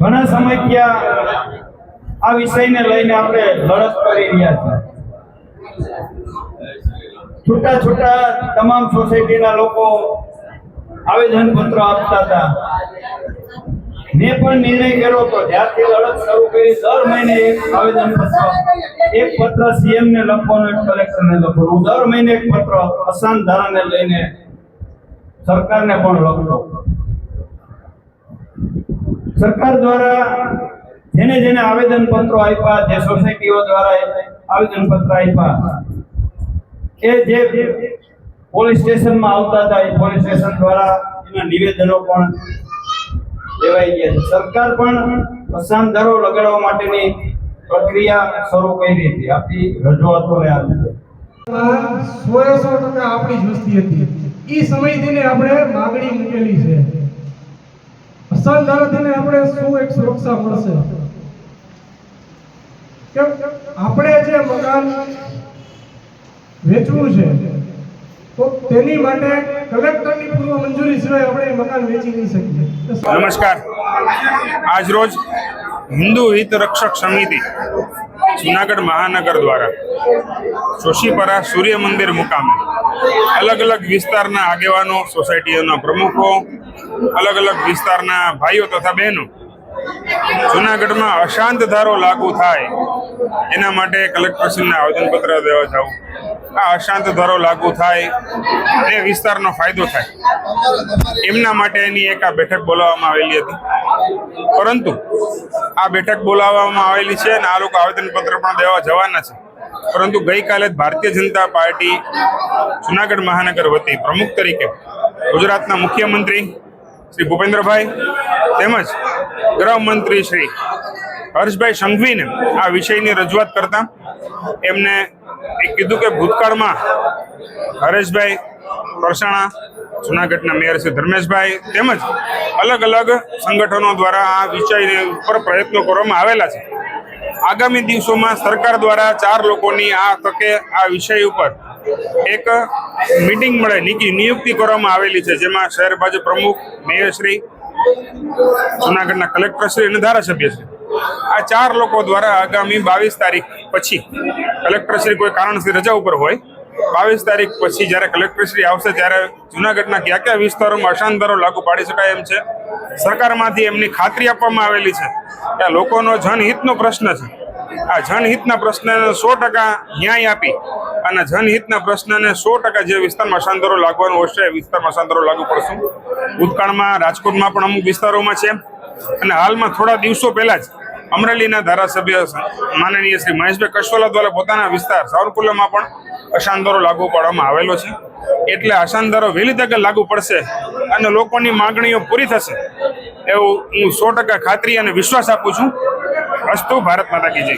ઘણા સમયથી આ આ વિષયને લઈને આપણે લડત કરી રહ્યા છીએ. છૂટા છૂટા તમામ સોસાયટીના લોકો આવેદન પત્રો આપતા હતા. મેં પણ નિર્ણય કર્યો હતો, જ્યારથી લડત શરૂ કરી દર મહિને એક આવેદન પત્ર એક પત્ર સીએમ ને લખવાનો એક કલેક્ટર ને લખવાનો દર મહિને એક પત્ર અસાન ધારાને લઈને સરકારને પણ લખતો. સરકાર દ્વારા જેને જેને આવેદન પત્રો આપ્યા જે સોસાયટીઓ દ્વારા આવેદન પત્ર આપ્યા, કે જે પોલીસ સ્ટેશનમાં આવતા હતા એ પોલીસ સ્ટેશન દ્વારા એના નિવેદનો પણ લેવાઈ ગયા છે. સરકાર પણ દરો લગાડવા માટેની પ્રક્રિયા શરૂ કરી હતી. આપણી રજૂઆતોને આધારે સો એ સો ટકા આપણી જુસ્તી હતી. એ સમયથી આપણે માગણી મૂકેલી છે. અસલ ધારાથી આપણે શું એક સુરક્ષા મળશે? કેમ આપણે જે મકાન વેચવું છે, તો તેની માટે કલેક્ટરની પૂર્વ મંજૂરી સિવાય આપણે મકાન વેચી નહીં શકીએ. નમસ્કાર. આજ રોજ હિન્દુ હિત રક્ષક સમિતિ જુનાગઢ મહાનગર દ્વારા જોશીપરા સૂર્ય મંદિર મુકામે અલગ અલગ વિસ્તારના આગેવાનો, સોસાયટીઓના પ્રમુખો અલગ અલગ વિસ્તારના ભાઈઓ તથા બહેનો જુનાગઢમાં અશાંત ધારો લાગુ થાય, એના માટે કલેક્ટરશ્રીને આવેદનપત્ર દેવા જાઉં. આ અશાંત ધારો લાગુ થાય, એ વિસ્તારનો ફાયદો થાય. એમના માટેની એક આ બેઠક બોલાવવામાં આવેલી હતી. પરંતુ આ બેઠક બોલાવવામાં આવેલી છે અને આ લોકો આવેદનપત્ર પણ દેવા જવાના છે. પરંતુ ગઈકાલે ભારતીય જનતા પાર્ટી જુનાગઢ મહાનગર વતી પ્રમુખ તરીકે ગુજરાતના મુખ્યમંત્રી શ્રી ભૂપેન્દ્રભાઈ તેમજ ગૃહમંત્રી શ્રી હર્ષભાઈ સંઘવીને આ વિષયની રજૂઆત કરતા એમને એ કીધું કે ભૂતકાળમાં હરેશભાઈ પરસાણા, જુનાગઢના મેયર શ્રી ધર્મેશભાઈ તેમજ અલગ અલગ સંગઠનો દ્વારા આ વિષયને ઉપર પ્રયત્નો કરવામાં આવેલા છે. આગામી દિવસોમાં સરકાર દ્વારા ચાર લોકોની આ તકે આ વિષય ઉપર એક મીટિંગ મળે નિયુક્તિ કરવામાં આવેલી છે, જેમાં શહેર ભાજપ પ્રમુખ, મેયરશ્રી, જુનાગઢના કલેક્ટરશ્રી અને ધારાસભ્યશ્રી. આ ચાર લોકો દ્વારા આગામી બાવીસ તારીખ પછી કલેક્ટરશ્રી કોઈ કારણથી રજા ઉપર હોય, બાવીસ તારીખ પછી જ્યારે કલેક્ટરશ્રી આવશે ત્યારે જુનાગઢના કયા કયા વિસ્તારોમાં અશાંતરો લાગુ પાડી શકાય એમ છે. સરકારમાંથી એમની ખાતરી આપવામાં આવેલી છે કે આ લોકોનો જનહિતનો પ્રશ્ન છે. આ જનહિતના પ્રશ્નને સો ટકા ન્યાય આપી અને જનહિતના પ્રશ્નને સો ટકા જે વિસ્તારમાં અશાંતરો લાગવાનું હશે એ વિસ્તારમાં અશાંતરો લાગુ પડશું. ભૂતકાળમાં, રાજકોટમાં પણ અમુક વિસ્તારોમાં છે. અને હાલમાં થોડા દિવસો પહેલાં જ અમરેલીના ધારાસભ્ય માનનીય શ્રી મહેશભાઈ કશવાલા દ્વારા પોતાના વિસ્તાર સાવરકુલામાં પણ અશાંતરો લાગુ પાડવામાં આવેલો છે. એટલે અશાંતરો વહેલી તકે લાગુ પડશે અને લોકોની માંગણીઓ પૂરી થશે એવું હું સો ટકા ખાતરી અને વિશ્વાસ આપું છું. અસ્તુ ભારત માતા કી જય.